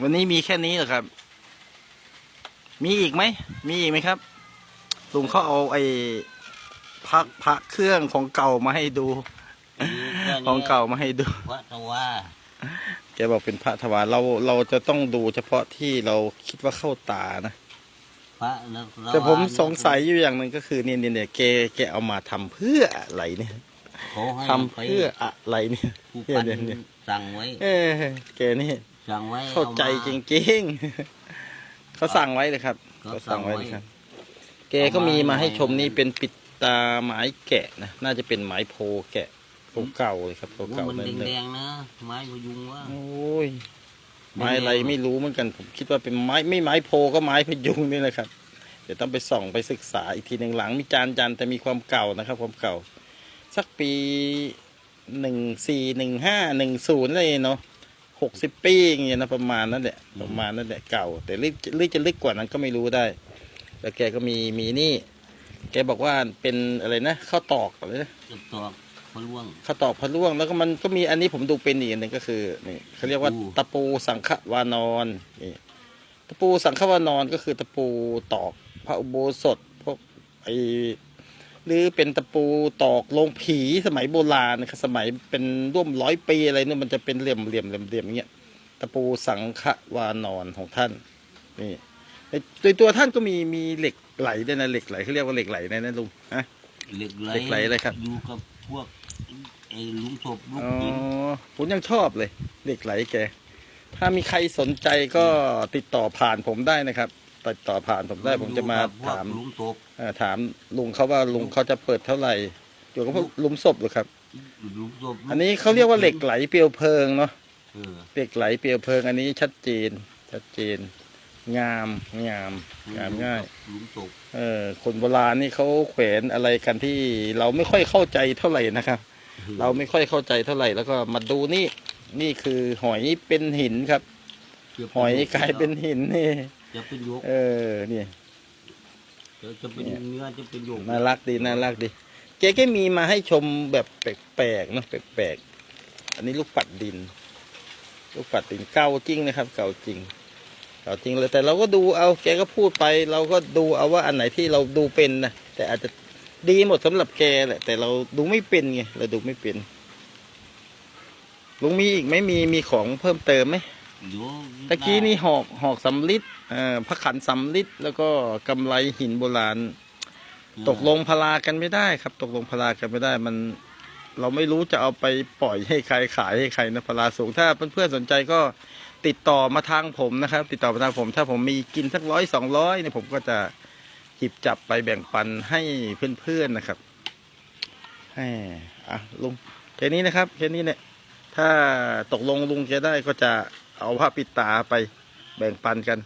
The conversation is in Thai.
วันนี้มีแค่นี้เหรอครับ มีอีกไหม มีอีกไหมครับ ลุงเขาเอาไอ้พักพักเครื่องของเก่ามาให้ดู ของเก่ามาให้ดูพระตวาแกบอกเป็นพระถวายเราเราจะต้องดูเฉพาะที่เราคิดว่าเข้าตานะพระนรแต่ผมสงสัยอยู่อย่างหนึ่งก็คือเนี่ยเนี่ยเนี่ยแกแกเอามาทำเพื่ออะไรเนี่ยเขาให้ทำไปเพื่ออะไรเนี่ยผู้เนี่ยปั้นเนี่ยเนี่ยสั่งไว้ เออแกนี่ สั่งไว้เข้าใจจริงๆ เขาสั่งไว้เลยครับเขาเขาสั่สั่งงไว้ไว้เลยครับแกก็มีมาให้ชมนี่เป็นปิดตาไม้แกะนะน่าจะเป็นไม้โพแกะเก่าๆเลยครับโอ้เก่ามันๆนั่นเลยแดงๆนะไม้พยุงว่าโอ้ยไม้อะไรไม่รู้เหมือนกัน ผมคิดว่าเป็นไม้ไม่ไม้โพก็ไม้พยุงนี่แหละครับ เดี๋ยวต้องไปส่องไปศึกษาอีกทีหนึ่งหลังมีจานจันแต่มีความเก่านะครับ ความเก่า สักปีหนึ่งสี่หนึ่งห้าหนึ่งศูนย์อะไรเนาะ หกสิบปีอย่างเงี้ยนะประมาณนั้นแหละประมาณนั้นแหละเก่า แต่ลึกลึกจะลึกกว่านั้นก็ไม่รู้ได้ แล้วแกก็มีมีนี่ แกบอกว่าเป็นอะไรนะข้าวตอกอะไรนะจะตอกพระล่วงข้าวตอกพะล่วงแล้วก็มันก็มีอันนี้ผมดูเป็นอีกอันหนึ่งก็คือนี่เขาเรียกว่าตะปูตะปูสังฆวานอนนี่ตะปูสังฆวานอนก็คือตะปูตอกพระอุโบสถพวกไอ หรือเป็นตะปูตอกลงผีสมัยโบราณนะครับสมัยเป็นร่วมร้อยปีอะไรเนี่ยมันจะเป็นเหลี่ยมเหลี่ยมเหลี่ยมเหลี่ยมอย่างเงี้ยตะปูสังฆวานอนของท่านนี่ในโดยตัวท่านก็มีมีเหล็กไหลด้วยนะเหล็กไหลเขาเรียกว่าเหล็กไหลนะนะลุงฮะเหล็กไหลเหล็กไหลเลยครับอยู่กับพวกไอ้หลุมศพลูกอ๋อหินผมยังชอบเลยเหล็กไหลแกถ้ามีใครสนใจก็ติดต่อผ่านผมได้นะครับ ติดต่อผ่านผมได้ผมจะมาอยู่กับพวกถามหลุมศพเอ่อถามลุงเขาว่าลุงเขาจะเปิดเท่าไหร่อยู่กับพวกหลุมศพเหรอครับหลุมศพอันนี้เขาเรียกว่าเหล็กไหลเปลวเพลิงเนาะเออเหล็กไหลเปลวเพลิง อันนี้ชัดเจน ชัดเจน งามงามงามง่ายหลุมศพเออคนโบราณนี่เขาแขวนอะไรกันที่เราไม่ค่อยเข้าใจเท่าไหร่นะครับ เราไม่ค่อยเข้าใจเท่าไหร่แล้วก็มาดูนี่นี่คือหอยเป็นหินครับ หอยกลายเป็นหินนี่ จะเป็นโยกเออนี่จะจะเป็นเนื้อจะเป็นโยกน่ารักดีน่ารักดีแกก็มีมาให้ชมแบบแปลกๆเนอะแปลกๆอันนี้ลูกปัดดิน ลูกปัดดินเก่าจริงนะครับ เก่าจริงเก่าจริงเลยแต่เราก็ดูเอาแกก็พูดไป เราก็ดูเอาว่าอันไหนที่เราดูเป็นนะแต่อาจจะดีหมดสำหรับแกแหละ แต่เราดูไม่เป็นไงเราดูไม่เป็นลุงมีอีกไหมมีมีของเพิ่มเติมไหม เดี๋ยวตะกี้นี่หอกหอกสำลิดเอ่อพระขันสำลิดแล้วก็กำไรหินโบราณ ตกลงพลากันไม่ได้ครับ ตกลงพลากันไม่ได้มัน เราไม่รู้จะเอาไปปล่อยให้ใครขายให้ใครนะพลาสูงถ้าเพื่อนๆสนใจก็ติดต่อมาทางผมนะครับ ติดต่อมาทางผม ถ้าผมมีกินสักร้อยสองร้อยเนี่ยผมก็จะหยิบจับไปแบ่งปันให้เพื่อนๆนะครับแหมอะลุงแค่นี้นะครับแค่นี้เนี่ยถ้าตกลงลุงแกได้ก็จะ เอาผ้าปิดตาไปแบ่งปันกัน